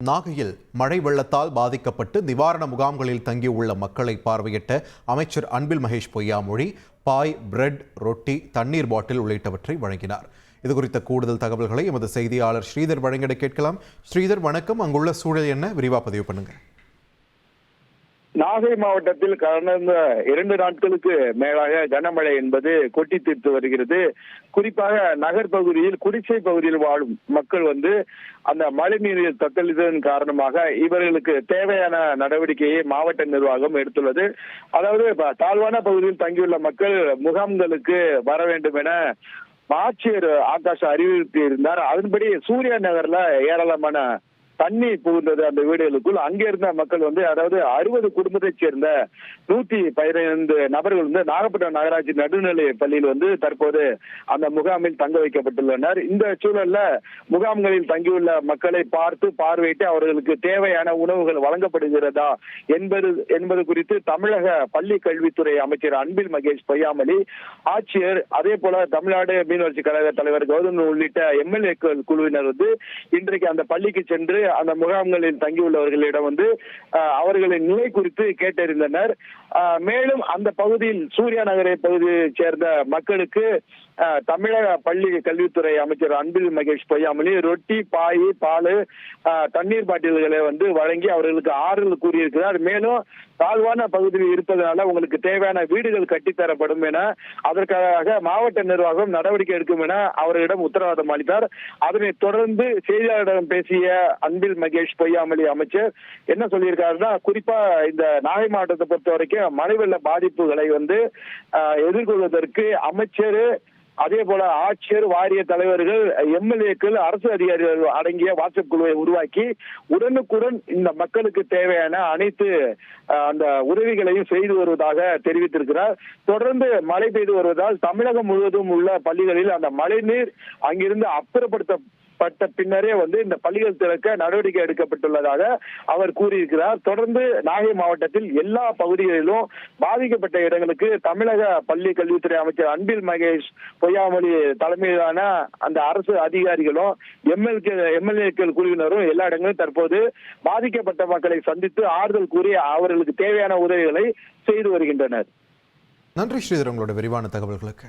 நாகையில் மழை வெள்ளத்தால் பாதிக்கப்பட்டு நிவாரண முகாம்களில் தங்கியுள்ள மக்களை பார்வையிட்ட அமைச்சர் அன்பில் மகேஷ் பொய்யாமொழி பாய் பிரெட் ரொட்டி தண்ணீர் பாட்டில் உள்ளிட்டவற்றை வழங்கினார். இது குறித்த கூடுதல் தகவல்களை எமது செய்தியாளர் ஸ்ரீதர் வழங்கிட கேட்கலாம். ஸ்ரீதர் வணக்கம். அங்குள்ள சூழல் என்ன? விரிவாக பதிவு பண்ணுங்கள் நாகை மாவட்டத்தில் கடந்த இரண்டு நாட்களுக்கு மேலாக கனமழை என்பது கொட்டி தீர்த்து வருகிறது. குறிப்பாக நகர் பகுதியில் குடிசை பகுதியில் வாழும் மக்கள் வந்து அந்த மழை நீரில் தத்தளித்ததன் காரணமாக இவர்களுக்கு தேவையான நடவடிக்கையை மாவட்ட நிர்வாகம் எடுத்துள்ளது. அதாவது தாழ்வான பகுதியில் தங்கியுள்ள மக்கள் முகாம்களுக்கு வர வேண்டும் என ஆட்சியர் ஆகாஷ் அறிவுறுத்தி இருந்தார் அதன்படி சூர்யா நகர்ல ஏராளமான தண்ணி புகுந்தது அந்த வீடுகளுக்குள். அங்கே இருந்த மக்கள் வந்து அதாவது அறுபது குடும்பத்தை சேர்ந்த நூத்தி பதினைந்து நபர்கள் வந்து நாகப்பட்டினம் நகராட்சி நடுநிலை பள்ளியில் வந்து தற்போது அந்த முகாமில் தங்க வைக்கப்பட்டுள்ளனர். இந்த சூழல்ல முகாம்களில் தங்கியுள்ள மக்களை பார்த்து பார்வையிட்டு அவர்களுக்கு தேவையான உணவுகள் வழங்கப்படுகிறதா என்பது என்பது குறித்து தமிழக பள்ளி கல்வித்துறை அமைச்சர் அன்பில் மகேஷ் பொய்யாமலி ஆட்சியர் அதே போல தமிழ்நாடு மீனவர்ச்சி கழக தலைவர் கௌதம் உள்ளிட்ட எம்எல்ஏக்கள் குழுவினர் வந்து இன்றைக்கு அந்த பள்ளிக்கு சென்று அந்த முகாம்களில் தங்கியுள்ளவர்களிடம் வந்து அவர்களின் நிலை குறித்து கேட்டறிந்தனர். மேலும் அந்த பகுதியில் சூர்யா நகரை பகுதியைச் சேர்ந்த மக்களுக்கு தமிழக பள்ளி கல்வித்துறை அமைச்சர் அன்பில் மகேஷ் பொய்யாமொழி ரொட்டி பாய் பால் தண்ணீர் பாட்டில்களை வந்து வழங்கி அவர்களுக்கு ஆறுதல் கூறியிருக்கிறார். மேலும் தாழ்வான பகுதியில் இருப்பதனால உங்களுக்கு தேவையான வீடுகள் கட்டித்தரப்படும் என அதற்காக மாவட்ட நிர்வாகம் நடவடிக்கை எடுக்கும் என அவர்களிடம் உத்தரவாதம் அளித்தார். அதனைத் தொடர்ந்து செய்தியாளர்களிடம் பேசிய அன்பில் மகேஷ் பொய்யாமலி அமைச்சர் என்ன சொல்லியிருக்காருன்னா குறிப்பா இந்த நாகை மாவட்டத்தை பொறுத்த வரைக்கும் மழை வெள்ள பாதிப்புகளை வந்து எதிர்கொள்வதற்கு அமைச்சர் அதே போல ஆட்சியர் வாரிய தலைவர்கள் எம்எல்ஏக்கள் அரசு அதிகாரிகள் அடங்கிய வாட்ஸ்அப் குழுவை உருவாக்கி உடனுக்குடன் இந்த மக்களுக்கு தேவையான அனைத்து அந்த உதவிகளையும் செய்து வருவதாக தெரிவித்திருக்கிறார். தொடர்ந்து மழை பெய்து வருவதால் தமிழகம் முழுவதும் உள்ள பள்ளிகளில் அந்த மழைநீர் அங்கிருந்து அப்புறப்படுத்த பட்ட பின்னரே வந்து இந்த பள்ளிகள் திறக்க நடவடிக்கை எடுக்கப்பட்டுள்ளதாக அவர் கூறியிருக்கிறார். தொடர்ந்து நாகை மாவட்டத்தில் எல்லா பகுதிகளிலும் பாதிக்கப்பட்ட இடங்களுக்கு தமிழக பள்ளி கல்வித்துறை அமைச்சர் அன்பில் மகேஷ் பொய்யாமொழி தலைமையிலான அந்த அரசு அதிகாரிகளும் எம்எல்கே எம்எல்ஏக்கள் குழுவினரும் எல்லா இடங்களிலும் தற்போது பாதிக்கப்பட்ட மக்களை சந்தித்து ஆறுதல் கூறி அவர்களுக்கு தேவையான உதவிகளை செய்து வருகின்றனர். நன்றி ஸ்ரீதர் உங்களோட விரிவான தகவல்களுக்கு.